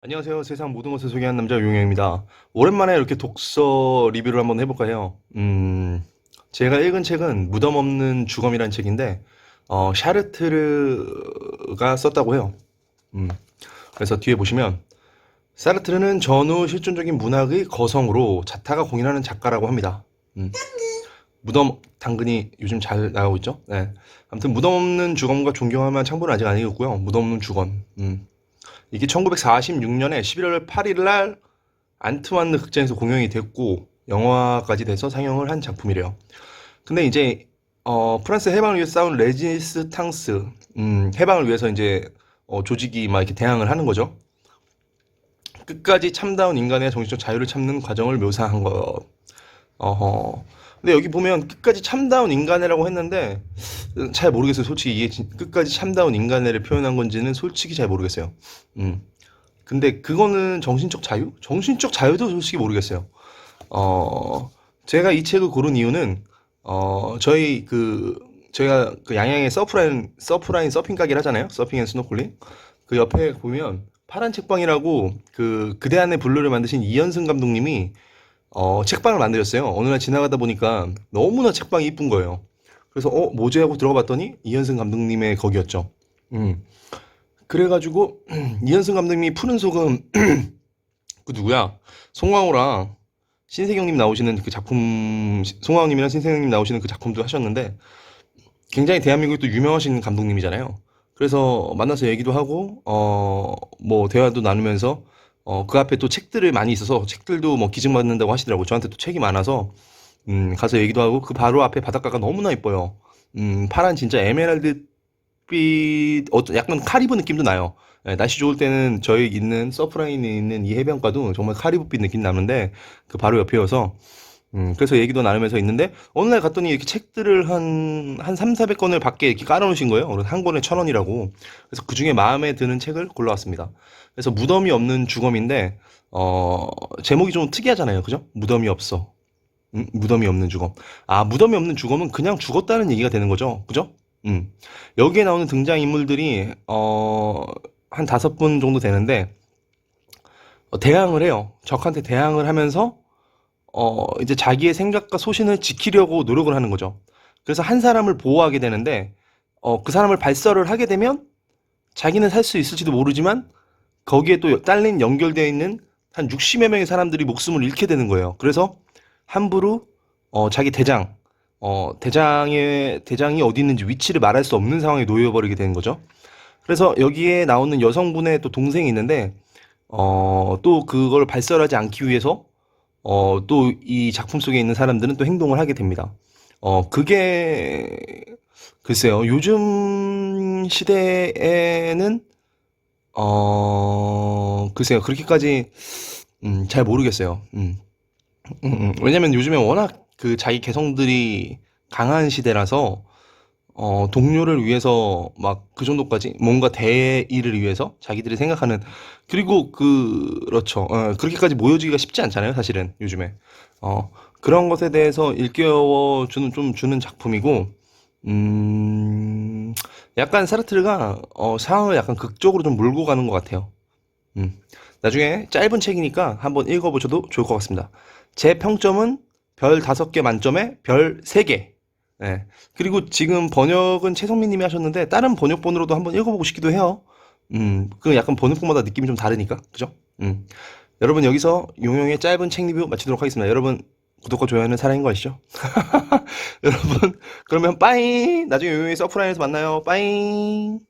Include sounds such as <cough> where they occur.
안녕하세요. 세상 모든 것을 소개하는 남자 용영입니다. 오랜만에 이렇게 독서 리뷰를 한번 해볼까 해요. 음, 제가 읽은 책은 무덤 없는 주검이라는 책인데, 어, 샤르트르가 썼다고 해요. 음, 그래서 뒤에 보시면, 사르트르는 전후 실존적인 문학의 거성으로 자타가 공인하는 작가라고 합니다. 음, 무덤, 당근이 요즘 잘 나가고 있죠? 네. 아무튼 무덤 없는 주검과 존경하면 창부는 아직 안 읽었고요. 무덤 없는 주검. 음. 이게 1946년에 11월 8일 날 안트완느 극장에서 공연이 됐고 영화까지 돼서 상영을 한 작품이래요. 근데 이제 어, 프랑스 해방을 위해서 싸운 레지스탕스 음, 해방을 위해서 이제 어, 조직이 막 이렇게 대항을 하는 거죠. 끝까지 참다운 인간의 정신적 자유를 찾는 과정을 묘사한 거. 어허. 근데 여기 보면 끝까지 참다운 인간이라고 했는데 잘 모르겠어요. 솔직히 이게 진- 끝까지 참다운 인간애를 표현한 건지는 솔직히 잘 모르겠어요. 음. 근데 그거는 정신적 자유? 정신적 자유도 솔직히 모르겠어요. 어, 제가 이 책을 고른 이유는 어, 저희 그 저희가 그 양양에 서프라인 서프라인 서핑 가게를 하잖아요. 서핑 앤 스노클링. 그 옆에 보면 파란 책방이라고 그 그대 안의 블루를 만드신 이현승 감독님이 어, 책방을 만들었어요. 어느 날 지나가다 보니까 너무나 책방이 이쁜 거예요. 그래서 어, 뭐지 하고 들어가 봤더니 이현승 감독님의 거기였죠. 음. 그래가지고 <clears throat> 이현승 감독님이 푸른 소금 <clears throat> 그 누구야? 송강호랑 신세경님 나오시는 그 작품 송강호님이랑 신세경님 나오시는 그 작품도 하셨는데 굉장히 대한민국에 또 유명하신 감독님이잖아요. 그래서 만나서 얘기도 하고 어 뭐 대화도 나누면서 어 그 앞에 또 책들을 많이 있어서 책들도 뭐 기증받는다고 하시더라고요. 저한테 또 책이 많아서 음 가서 얘기도 하고 그 바로 앞에 바닷가가 너무나 이뻐요. 음 파란 진짜 에메랄드빛 어떤 약간 카리브 느낌도 나요. 예, 날씨 좋을 때는 저희 있는 서프라인에 있는 이 해변가도 정말 카리브빛 느낌 나는데 그 바로 옆이어서 음, 그래서 얘기도 나누면서 있는데 어느 날 갔더니 이렇게 책들을 한, 한 3, 400권을 밖에 이렇게 깔아 놓으신 거예요. 그래서 한 권에 천 원이라고. 그래서 그 중에 마음에 드는 책을 골라왔습니다. 그래서 무덤이 없는 주검인데, 어, 제목이 좀 특이하잖아요. 그죠? 무덤이 없어. 음, 무덤이 없는 주검. 아, 무덤이 없는 주검은 그냥 죽었다는 얘기가 되는 거죠. 그죠? 음. 여기에 나오는 등장 인물들이, 어, 한 다섯 분 정도 되는데, 어, 대항을 해요. 적한테 대항을 하면서, 어, 이제 자기의 생각과 소신을 지키려고 노력을 하는 거죠. 그래서 한 사람을 보호하게 되는데, 어, 그 사람을 발설을 하게 되면 자기는 살 수 있을지도 모르지만 거기에 또 딸린 연결되어 있는 한 60여 명의 사람들이 목숨을 잃게 되는 거예요. 그래서 함부로 어, 자기 대장, 어, 대장의, 대장이 어디 있는지 위치를 말할 수 없는 상황에 놓여 버리게 되는 거죠. 그래서 여기에 나오는 여성분의 또 동생이 있는데, 어, 또 그걸 발설하지 않기 위해서 어, 또 이 작품 속에 있는 사람들은 또 행동을 하게 됩니다. 어, 그게, 글쎄요, 요즘 시대에는, 어, 글쎄요, 그렇게까지, 음, 잘 모르겠어요. 음, 음, 음. 왜냐면 요즘에 워낙 그 자기 개성들이 강한 시대라서, 어, 동료를 위해서 막 그 정도까지 뭔가 대의를 위해서 자기들이 생각하는 그리고 그 그렇죠. 어, 그렇게까지 모여지기가 쉽지 않잖아요, 사실은 요즘에. 어, 그런 것에 대해서 일깨워 주는 좀 주는 작품이고 음, 약간 사르트르가 어, 상황을 약간 극적으로 좀 몰고 가는 것 같아요. 음. 나중에 짧은 책이니까 한번 읽어보셔도 좋을 것 같습니다. 제 평점은 별 다섯 개 만점에 별세 개. 네. 그리고 지금 번역은 최성민 님이 하셨는데 다른 번역본으로도 한번 읽어보고 싶기도 해요. 음, 그 약간 번역본마다 느낌이 좀 다르니까. 그죠? 음. 여러분 여기서 용용의 짧은 책 리뷰 마치도록 하겠습니다. 여러분 구독과 좋아요는 사랑인 거 아시죠? <laughs> 여러분 그러면 빠잉! 나중에 용용의 서프라인에서 만나요. 빠잉!